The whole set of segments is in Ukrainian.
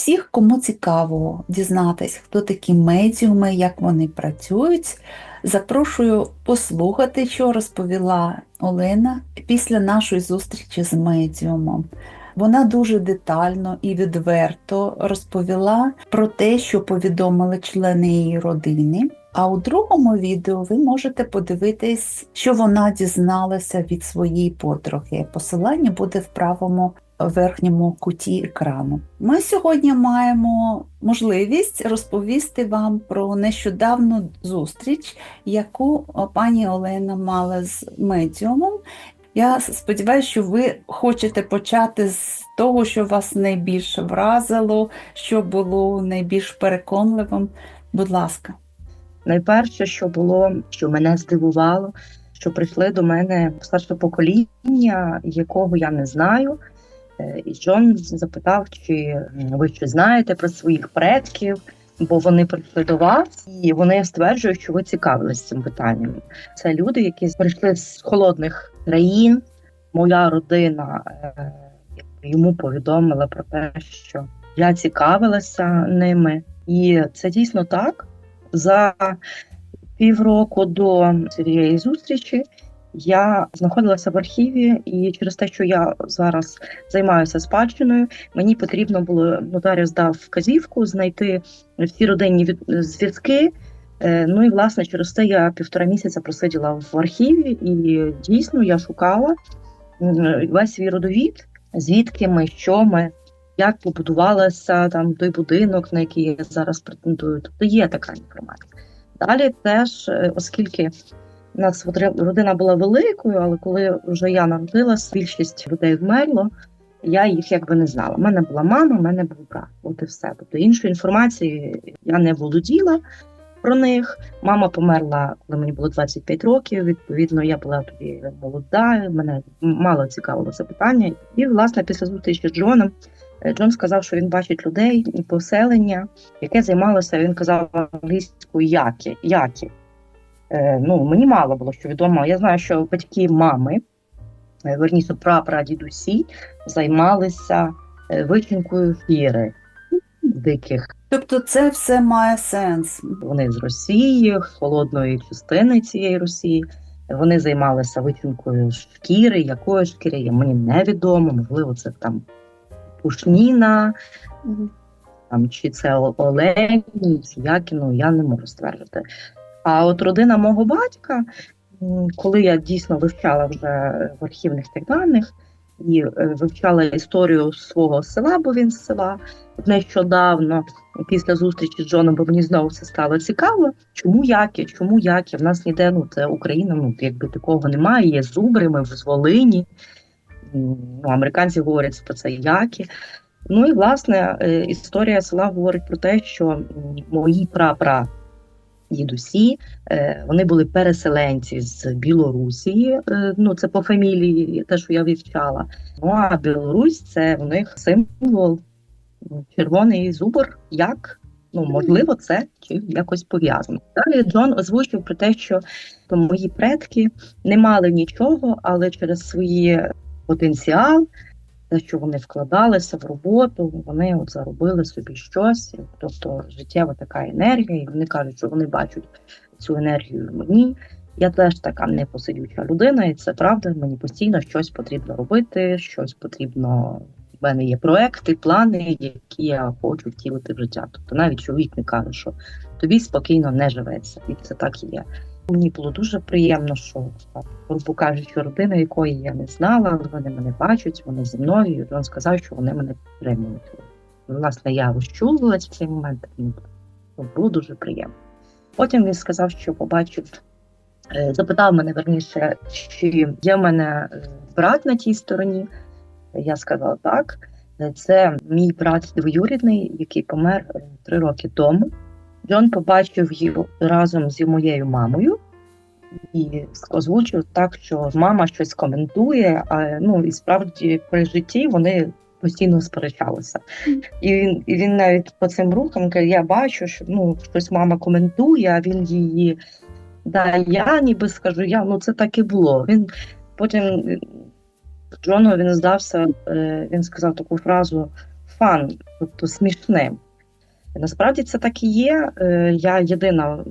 Всіх, кому цікаво дізнатись, хто такі медіуми, як вони працюють, запрошую послухати, що розповіла Олена після нашої зустрічі з медіумом. Вона дуже детально і відверто розповіла про те, що повідомили члени її родини. А у другому відео ви можете подивитись, що вона дізналася від своєї подруги. Посилання буде в правому верхньому куті екрану. Ми сьогодні маємо можливість розповісти вам про нещодавну зустріч, яку пані Олена мала з медіумом. Я сподіваюся, що ви хочете почати з того, що вас найбільш вразило, що було найбільш переконливим. Будь ласка. Найперше, що було, що мене здивувало, що прийшли до мене старше покоління, якого я не знаю. Е, І Джон запитав, чи ви щось знаєте про своїх предків, бо вони прийшли до вас, і вони стверджують, що ви цікавились цим питанням. Це люди, які прийшли з холодних країн. Моя родина е, йому повідомила про те, що я цікавилася ними, і це дійсно так. За півроку до цієї зустрічі я знаходилася в архіві, і через те, що я зараз займаюся спадщиною, мені потрібно було нотаріус дав вказівку знайти всі родинні зв'язки. Е, Ну і власне через це я півтора місяця просиділа в архіві, і дійсно я шукала весь свій родовід, звідки ми, що ми, як побудувалася там той будинок, на який я зараз претендую. Тобто є така інформація. Далі теж, е, оскільки у нас родина була великою, але коли вже я народилась, більшість людей вмерло, я їх якби не знала. У мене була мама, у мене був брат. От і все. Тобто іншої інформації я не володіла про них. Мама померла, коли мені було 25 років. Відповідно, я була тоді молода, мене мало цікавило це питання. І, власне, після зустрічі з Джоном, е, Джон сказав, що він бачить людей, поселення, яке займалося, він казав англійською які. які. Е, ну, мені мало було що відомо. Я знаю, що батьки мами, е, верніше прапрадідусі, займалися е, вичинкою фіри диких. Тобто, це все має сенс. Вони з Росії, з холодної частини цієї Росії. Вони займалися вичинкою шкіри, якої шкіри є мені невідомо. Можливо, це там пушніна, там чи це о- олень, чи якіну, я не можу стверджувати. А от родина мого батька, коли я дійсно вивчала вже в архівних тих даних і е, вивчала історію свого села, бо він з села нещодавно, після зустрічі з Джоном, бо мені знову все стало цікаво. Чому яки? Чому яки? В нас ніде ну це Україна, ну якби такого немає. Є зубри, ми з Волині. Ну, американці говорять про це яки. Ну і власне е, історія села говорить про те, що мої прапра дідусі е, вони були переселенці з Білорусі. е, Ну це по фамілії, те, що я вивчала. Ну а Білорусь це в них символ червоний зубр. Як? Ну, можливо, це чи якось пов'язано. Далі Джон озвучив про те, що мої предки не мали нічого, але через свої потенціал, те, що вони вкладалися в роботу, вони от заробили собі щось, тобто життєва така енергія, і вони кажуть, що вони бачать цю енергію в мені. Я теж така непосидюча людина, і це правда. Мені постійно щось потрібно робити, щось потрібно. У мене є проекти, плани, які я хочу втілити в життя. Тобто навіть чоловік не каже, що тобі спокійно не живеться, і це так і є. Мені було дуже приємно, що грубо кажучи, родина, якої я не знала, але вони мене бачать, вони зі мною. І він сказав, що вони мене підтримують. Власне, я розчулилась в цей момент. було дуже приємно. Потім він сказав, що побачив, е, запитав мене верніше, чи є в мене е, брат на тій стороні. Я сказала так. Е, Це мій брат двоюрідний, який помер три роки тому. Джон побачив його разом зі моєю мамою і озвучив так, що мама щось коментує. А ну і справді при житті вони постійно сперечалися. І він, і він навіть по цим рухам каже: я бачу, що ну щось мама коментує, а він її. Да, я ніби скажу, я ну це так і було. Він потім Джону він здався, е, він сказав таку фразу фан, тобто смішним. Насправді це так і є. Е, Я єдина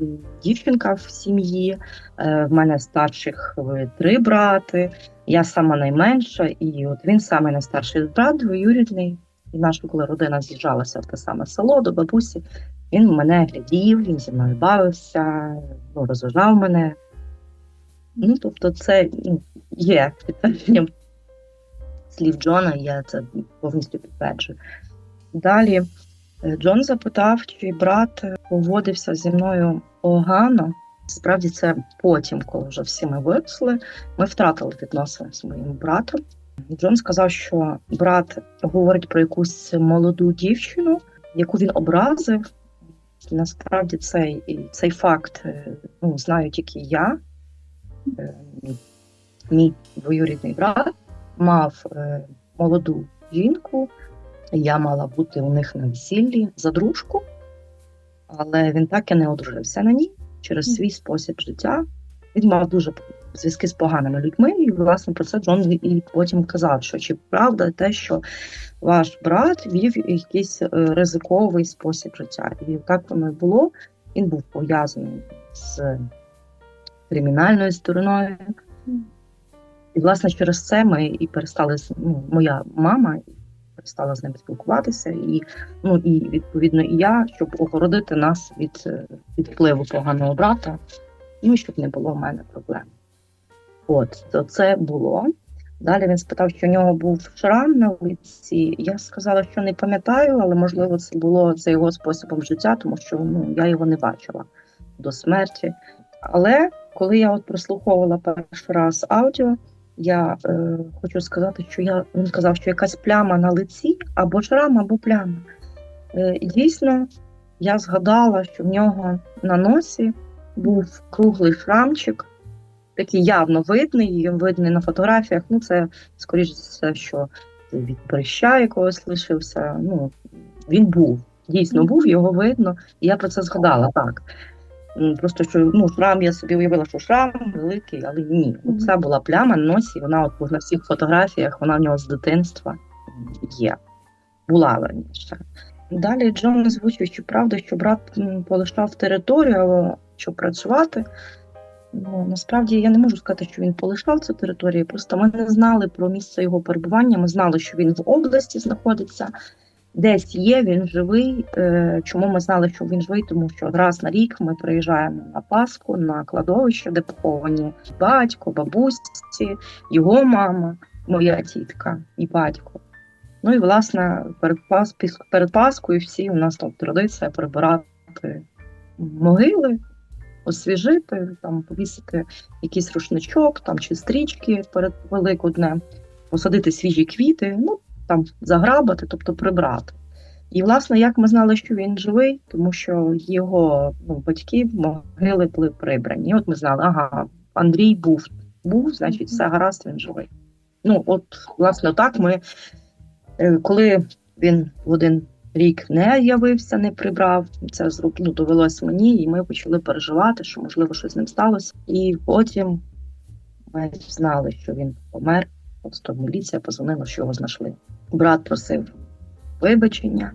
дівчинка в сім'ї. е, В мене старших е, три брати. Я сама найменша, і от він саме найстарший брат, двоюрідний. І наша, коли родина з'їжджалася в те саме село до бабусі, він мене глядів, він зі мною бавився, ну, розважав мене. Ну, тобто, це ну, є підтвердженням слів Джона, я це повністю підтверджую. Далі Джон запитав, чи брат е, поводився зі мною погано. Справді, це потім, коли вже всі ми виросли, ми втратили відносини з моїм братом. Джон сказав, що брат говорить про якусь молоду дівчину, яку він образив. Насправді цей, цей факт е, ну, знаю тільки я. Е, Мій двоюрідний брат мав е, молоду жінку. Я мала бути у них на весіллі за дружку, але він так і не одружився на ній через свій спосіб життя. Він мав дуже зв'язки з поганими людьми, і власне про це Джон і потім казав, що чи правда те, що ваш брат вів якийсь е, ризиковий спосіб життя. І так воно і було. Він був пов'язаний з кримінальною стороною. І, власне, через це ми і перестали ну, моя мама перестала з ним спілкуватися, і ну і відповідно і я, щоб огородити нас від, е, від впливу поганого брата, ну щоб не було в мене проблем. От то це було. Далі він спитав, що у нього був шрам на лиці. Я сказала, що не пам'ятаю, але можливо це було це його способом життя, тому що ну я його не бачила до смерті. Але коли я от прослуховувала перший раз аудіо, я е, хочу сказати, що я він сказав, що якась пляма на лиці або шрам, або пляма. Е, дійсно, я згадала, що в нього на носі був круглий шрамчик, такий явно видний, він видний на фотографіях. Ну, це скоріш за все, що від прища якогось лишився. Ну, він був. Дійсно був, його видно, і я про це згадала так. М, Просто що ну, шрам, я собі уявила, що шрам великий, але ні. Це була пляма на носі, вона от на всіх фотографіях, вона в нього з дитинства є. Була раніше. Далі Джон озвучив, що правда, що брат полишав територію, щоб працювати. Ну, насправді я не можу сказати, що він полишав цю територію. Просто ми не знали про місце його перебування. Ми знали, що він в області знаходиться, десь є, він живий. Е, Чому ми знали, що він живий? Тому що раз на рік ми приїжджаємо на Пасху, на кладовище, де поховані батько, бабусі, його мама, моя тітка і батько. Ну і власне перед Пас... перед Паскою всі у нас там традиція прибирати могили, освіжити, там повісити якийсь рушничок там чи стрічки перед Великоднем, посадити свіжі квіти, ну там заграбати, тобто прибрати. І, власне, як ми знали, що він живий, тому що його ну, батьки могили були прибрані. І от ми знали, ага, Андрій був, був, значить, все гаразд, він живий. Ну, от, власне, так ми, е, коли він в один рік не явився, не прибрав, це зроб- ну, довелось мені, і ми почали переживати, що можливо щось з ним сталося. І потім ми знали, що він помер. Просто міліція позвонила, що його знайшли. Брат просив вибачення,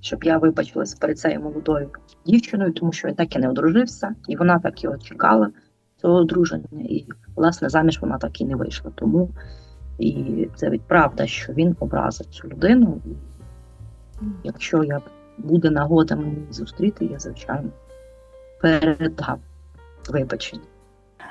щоб я вибачилась перед цією молодою дівчиною, тому що він так і не одружився, і вона так його чекала, цього одруження. І, власне, заміж вона так і не вийшла. Тому і це від правда, що він образив цю людину. Якщо я буде нагода мені зустріти, я звичайно передам вибачення.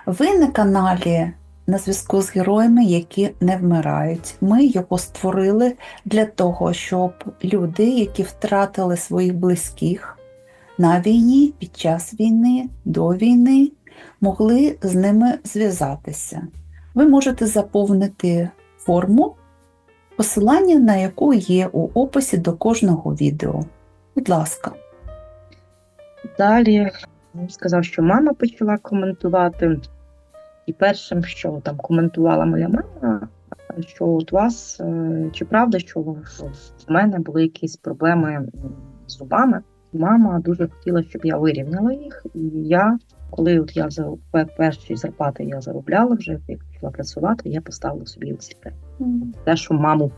Ви на каналі на зв'язку з героями, які не вмирають. Ми його створили для того, щоб люди, які втратили своїх близьких на війні, під час війни, до війни, могли з ними зв'язатися. Ви можете заповнити форму, посилання на яку є у описі до кожного відео. Будь ласка. Далі сказав, що мама почала коментувати. І першим, що там коментувала моя мама, що от вас е, чи правда, що в мене були якісь проблеми з зубами. Мама дуже хотіла, щоб я вирівняла їх. І я, коли от я за пе- перші зарплати я заробляла вже, як почала працювати, я поставила собі ці те, те, що маму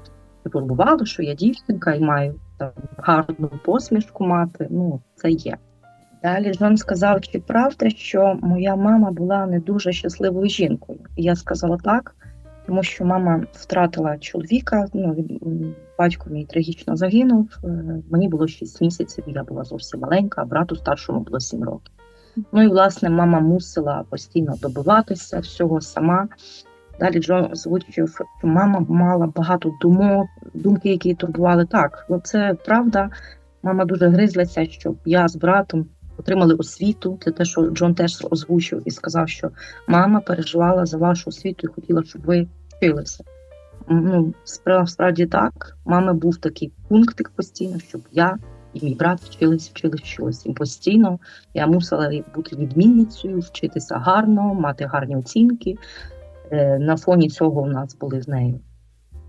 турбувало, що я дівчинка і маю там гарну посмішку мати. Ну, це є. Далі Джон сказав, чи правда, що моя мама була не дуже щасливою жінкою. Я сказала так, тому що мама втратила чоловіка. Ну батько мій трагічно загинув. Е, Мені було 6 місяців, я була зовсім маленька, а брату старшому було 7 років. Ну і власне мама мусила постійно добиватися всього сама. Далі Джон озвучив, що мама мала багато думок, думки, які турбували. Так, ну це правда. Мама дуже гризлася, щоб я з братом отримали освіту. Це те, що Джон теж озвучив і сказав, що мама переживала за вашу освіту і хотіла, щоб ви вчилися. Ну, справді так. Мами був такий пунктик постійно, щоб я і мій брат вчились, вчились, вчились. І постійно я мусила бути відмінницею, вчитися гарно, мати гарні оцінки. Е, На фоні цього у нас були з нею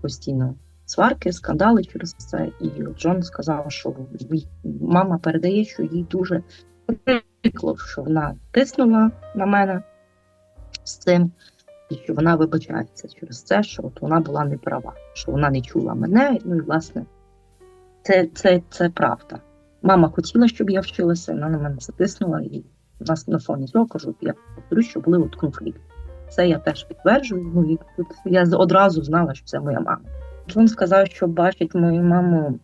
постійно сварки, скандали через це. І Джон сказав, що мама передає, що їй дуже прикло, що вона тиснула на мене з цим, і що вона вибачається через це, що от вона була не права, що вона не чула мене. Ну і власне, це, це, це правда. Мама хотіла, щоб я вчилася, вона на мене затиснула, і у нас на фоні цього кажу, я повторю, що були от конфлікти. Це я теж підтверджую. Ну і тут я одразу знала, що це моя мама. Джон сказав, що бачить мою маму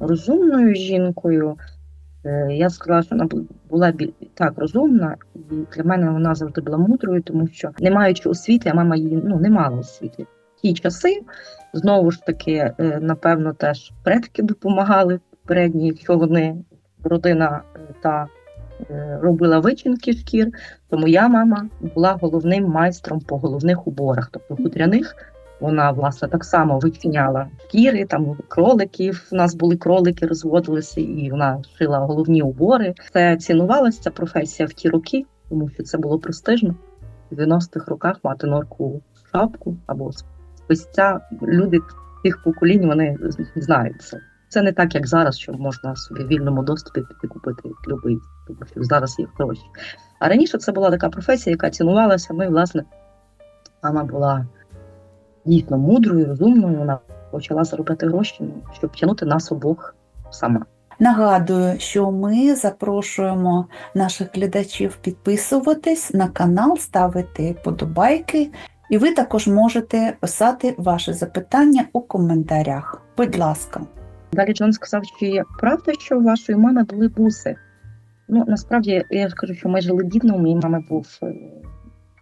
розумною жінкою. Е, Я сказала, що вона була так розумна, і для мене вона завжди була мудрою, тому що не маючи освіти, а мама її ну не мала освіти. Ті часи знову ж таки, е, напевно, теж предки допомагали передні, якщо вони родина е, та робила вичинки шкір, то моя мама була головним майстром по головних уборах, тобто хутряних. Вона власне так само вичиняла шкіри, там кроликів. У нас були кролики, розводилися, і вона шила головні убори. Це цінувалася ця професія в ті роки, тому що це було престижно. В 90-х роках мати норку шапку або списця. Люди тих поколінь вони знають це. Це не так, як зараз, що можна собі в вільному доступі піти купити любий, тому що зараз є гроші. А раніше це була така професія, яка цінувалася. Ми, власне, мама була дійсно мудрою, розумною. Вона почала заробляти гроші, ну, щоб тягнути нас обох сама. Нагадую, що ми запрошуємо наших глядачів підписуватись на канал, ставити подобайки, і ви також можете писати ваші запитання у коментарях. Будь ласка. Далі Джон сказав, чи правда, що у вашої мами були буси? Ну, насправді, я ж кажу, що ми жили бідно, у моєї мами був е,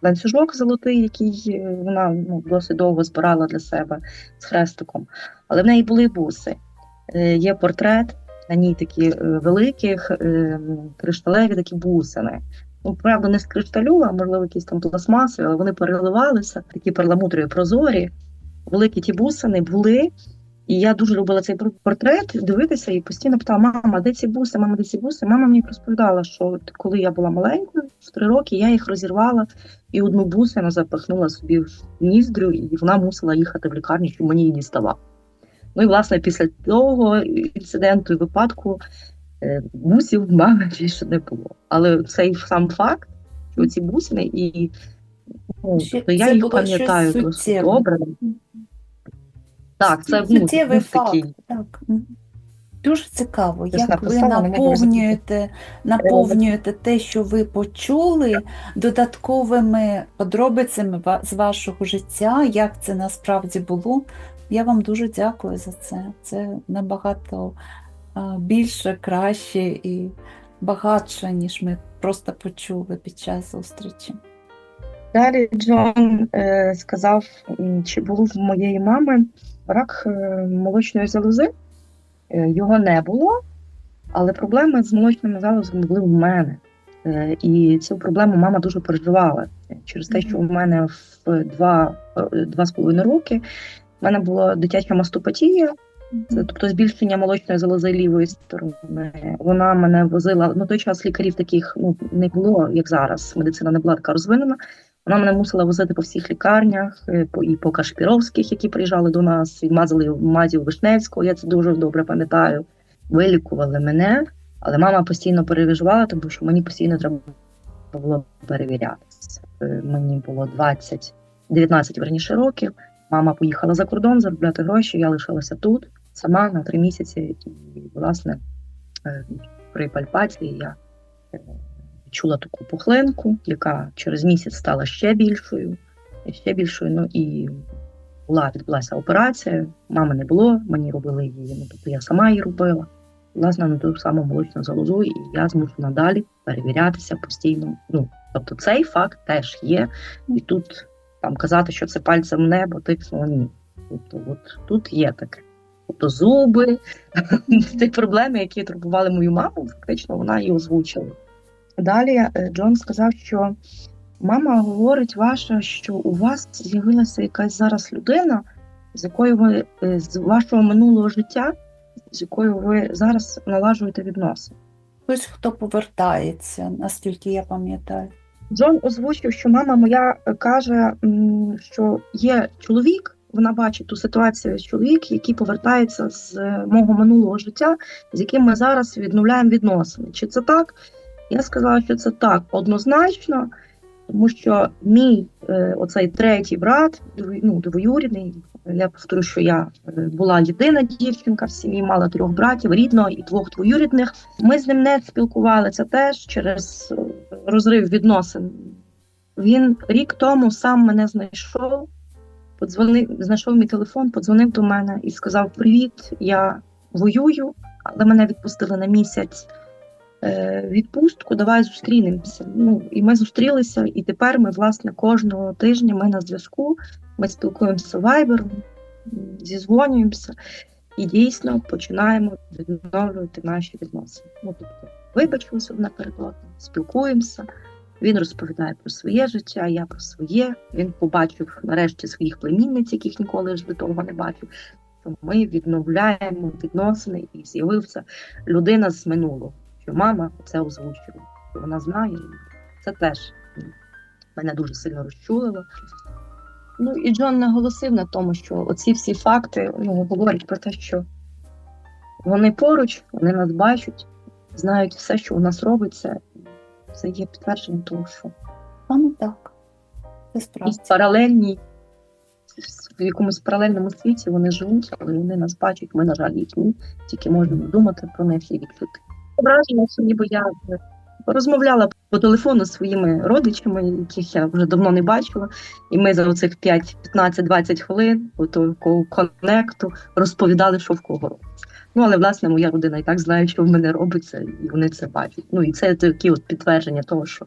ланцюжок золотий, який е, вона ну, досить довго збирала для себе з хрестиком. Але в неї були буси. Е, Є портрет, на ній такі е, великих кришталеві такі бусини. Ну, правда, не з кришталю, а можливо, якісь там пластмаси, але вони переливалися, такі перламутрові прозорі. Великі ті бусини були. І я дуже любила цей пор- портрет дивитися і постійно питала: мама, де ці буси? Мама, де ці буси? Мама мені розповідала, що коли я була маленькою, в три роки, я їх розірвала і одну бусину запихнула собі в ніздрю, і вона мусила їхати в лікарню, щоб мені її діставав. Ну і власне після того інциденту і випадку е, бусів в мами більше не було. Але цей сам факт, що ці бусини, і ну, Ще то я їх пам'ятаю досить добре. Так, це ну, суттєвий такий. факт. Так. Дуже цікаво, Хтось як ви наповнюєте, наповнюєте те, що ви почули, додатковими подробицями з вашого життя, як це насправді було. Я вам дуже дякую за це. Це набагато більше, краще і багатше, ніж ми просто почули під час зустрічі. Далі Джон е, сказав, чи було в моєї мами рак е, молочної залози. Е, його не було, але проблеми з молочними залозами були в мене. Е, і цю проблему мама дуже переживала через те, що у мене в два, два з половиною роки в мене була дитяча мастопатія, тобто збільшення молочної залози лівої сторони. Вона мене возила на той час лікарів таких ну не було, як зараз. Медицина не була така розвинена. Вона мене мусила возити по всіх лікарнях, е, і по Кашпіровських, які приїжджали до нас, і мазали мазів Вишневського. Я це дуже добре пам'ятаю. Вилікували мене, але мама постійно переживала, тому що мені постійно треба було перевірятися. Е, Мені було 20, 19 верніше років. Мама поїхала за кордон заробляти гроші, я лишилася тут сама на три місяці. І, власне, е, при пальпації я відчула таку пухлинку, яка через місяць стала ще більшою, ще більшою. Ну і була відбулася операція. Мами не було, мені робили її. Ну тобто я сама її робила. Власне, на ту саму молочну залозу, і я змушена далі перевірятися постійно. Ну тобто, цей факт теж є, і тут там казати, що це пальцем небо, тикнуло ні. Тобто, от тут є таке. Тобто зуби, ті проблеми, які турбували мою маму, фактично вона її озвучила. Далі е, Джон сказав, що мама говорить ваша, що у вас з'явилася якась зараз людина, з якою ви е, з вашого минулого життя, з якою ви зараз налажуєте відносини. Хтось, хто повертається, наскільки я пам'ятаю. Джон озвучив, що мама моя е, каже, що є чоловік, вона бачить ту ситуацію, чоловік, який повертається з мого минулого життя, з яким ми зараз відновляємо відносини. Чи це так? Я сказала, що це так однозначно, тому що мій е, оцей третій брат, ну, двоюрідний, я повторю, що я е, була єдина дівчинка в сім'ї, мала трьох братів, рідного і двох двоюрідних. Ми з ним не спілкувалися теж через е, розрив відносин. Він рік тому сам мене знайшов, подзвонив, знайшов мій телефон, подзвонив до мене і сказав: Привіт, я воюю, але мене відпустили на місяць відпустку. Давай зустрінемося. Ну і ми зустрілися, і тепер ми, власне, кожного тижня ми на зв'язку. Ми спілкуємося вайбером, зізвонюємося і дійсно починаємо відновлювати наші відносини. Ну, тобто, вибачилися одне перед одним, спілкуємося. Він розповідає про своє життя, я про своє. Він побачив нарешті своїх племінниць, яких ніколи ж до того не бачив. Ми відновляємо відносини і з'явився людина з минулого, що мама це озвучила, що вона знає. І Це теж мене дуже сильно розчулило. Ну і Джон наголосив на тому, що оці всі факти ну, говорять про те, що вони поруч, вони нас бачать, знають все, що у нас робиться. Це є підтвердженням того, що Саме так. Це і справді. паралельні в якомусь паралельному світі вони живуть, але вони нас бачать. Ми, на жаль, їх ні. Тільки можемо думати про них і відчути. Враження, що ніби я розмовляла по телефону зі своїми родичами, яких я вже давно не бачила. І ми за оцих 5, 15, 20 хвилин по такого конекту розповідали, що в кого. Ну, але власне моя родина і так знає, що в мене робиться, і вони це бачать. Ну і це такі от підтвердження того, що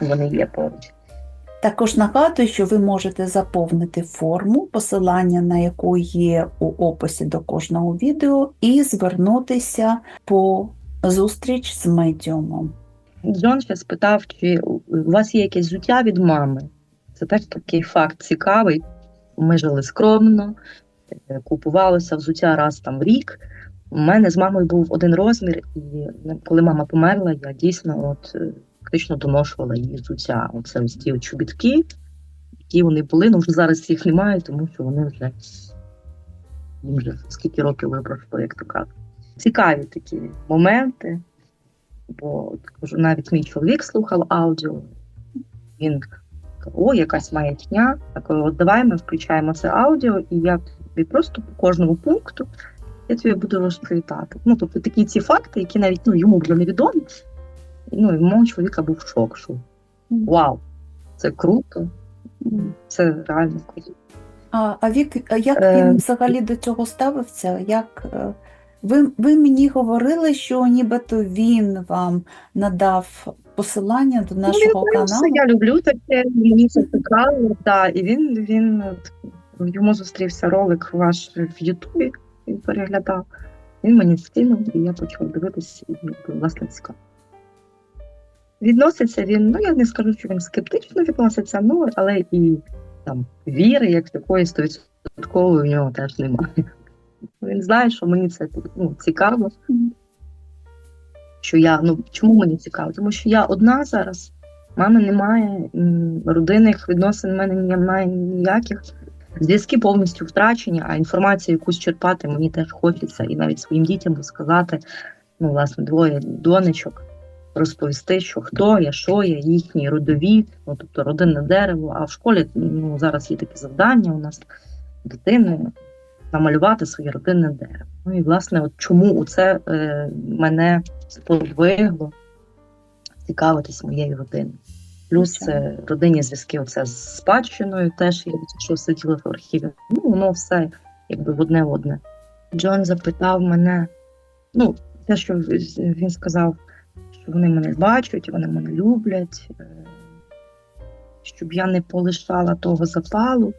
вони є поруч. Також нагадую, що ви можете заповнити форму, посилання на яку є у описі до кожного відео, і звернутися по зустріч з медіумом. Джон ще спитав, чи у вас є якесь взуття від мами. Це теж такий факт цікавий. Ми жили скромно, е, купувалося взуття раз там в рік. У мене з мамою був один розмір, і коли мама померла, я дійсно от е, фактично доношувала її взуття. Оце ось ті чобітки, які вони були, ну вже зараз їх немає, тому що вони вже їм вже скільки років вибрало, як то кажуть. Цікаві такі моменти, бо навіть мій чоловік слухав аудіо, він каже, о, якась маячня. Так, от давай ми включаємо це аудіо, і я тобі просто по кожному пункту я тобі буду розповідати. Ну, тобто такі ці факти, які навіть ну, йому були невідомі. Ну, і в мого чоловіка був шок, що вау, це круто, це реально круто. А, а Вік, а як Е, він взагалі до цього ставився? Як, е, ви, ви мені говорили, що нібито він вам надав посилання до нашого ну, каналу. що я люблю таке, мені це цікаво. Да, і він, він йому зустрівся ролик ваш в Ютубі, він переглядав. Він мені скинув, і я почала дивитися, і власне цікаво. Відноситься він, ну я не скажу, що він скептично відноситься, ну але і там віри, як такої стовідсоткової в нього теж немає. Він знає, що мені це ну, цікаво. Що я, ну чому мені цікаво? Тому що я одна зараз, мами немає, родинних відносин в мене немає ніяких. Зв'язки повністю втрачені, а інформацію якусь черпати мені теж хочеться, і навіть своїм дітям сказати, ну, власне, двоє донечок. Розповісти, що хто я, що я, їхній родовід, ну тобто родинне дерево. А в школі ну, зараз є такі завдання у нас дитини намалювати своє родинне дерево. Ну і власне, от чому це е, мене сподвигло цікавитись моєю родиною. Плюс це родинні зв'язки оце з спадщиною, теж я що сиділа в архіві. Ну, воно все якби в одне в одне. Джон запитав мене, ну, те, що він сказав, вони мене бачать, вони мене люблять, е, щоб я не полишала того запалу,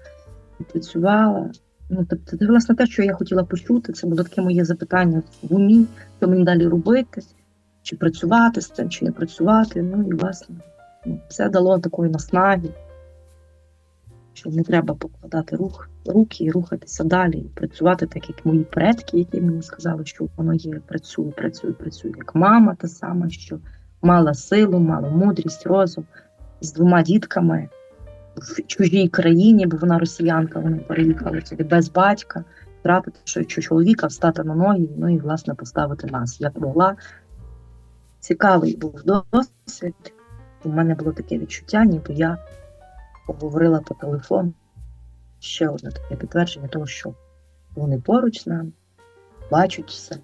і працювала. Ну, тобто, це власне те, що я хотіла почути, це було таке моє запитання в умі, що мені далі робити, чи працювати з цим, чи не працювати. Ну і власне, ну, це дало такої наснаги, що не треба покладати рух, руки і рухатися далі, і працювати так, як мої предки, які мені сказали, що воно є, працює, працює, працює, як мама та сама, що мала силу, мала мудрість, розум з двома дітками в чужій країні, бо вона росіянка, вони переїхали сюди без батька, втратити що чоловіка, встати на ноги, ну і власне поставити нас. Як могла. Цікавий був досвід. У мене було таке відчуття, ніби я поговорила по телефону. Ще одне таке підтвердження того, що вони поруч з нами, бачать все,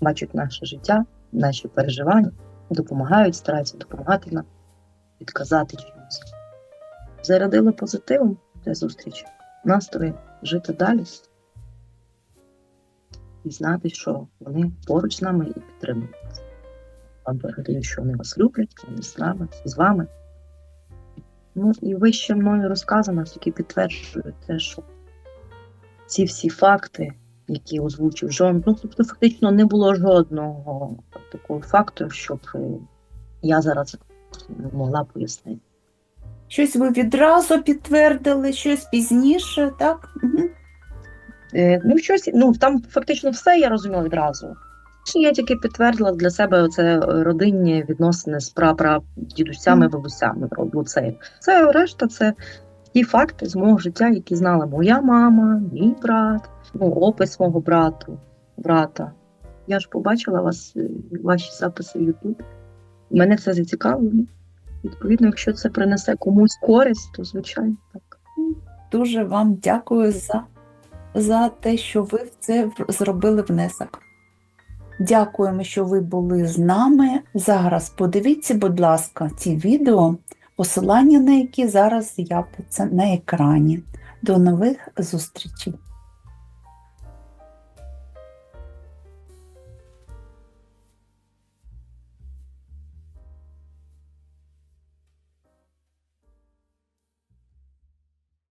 бачать наше життя, наші переживання, допомагають, стараються допомагати нам, підказати чомусь. Зарядили позитивом для зустрічі, настрої жити далі і знати, що вони поруч з нами і підтримують. Вам передаю, що вони вас люблять, вони з нами, з вами. Ну і вище мною розказано, тільки підтверджує те, що ці всі факти, які озвучив Джон, ну тобто фактично не було жодного такого факту, щоб е, я зараз могла пояснити. Щось ви відразу підтвердили, щось пізніше, так? Угу. Е, Ну, щось, ну там фактично все я розуміла відразу. Я тільки підтвердила для себе оце родинні відносини з прапрадідусями, бабусями. Оце. Це решта, це ті факти з мого життя, які знала моя мама, мій брат, ну, опис мого брату, брата. Я ж побачила вас, е, ваші записи в YouTube. Мене це зацікавило. Відповідно, якщо це принесе комусь користь, то звичайно так. Дуже вам дякую за, за те, що ви в це зробили внесок. Дякуємо, що ви були з нами. Зараз подивіться, будь ласка, ці відео, посилання на які зараз з'являться на екрані. До нових зустрічей!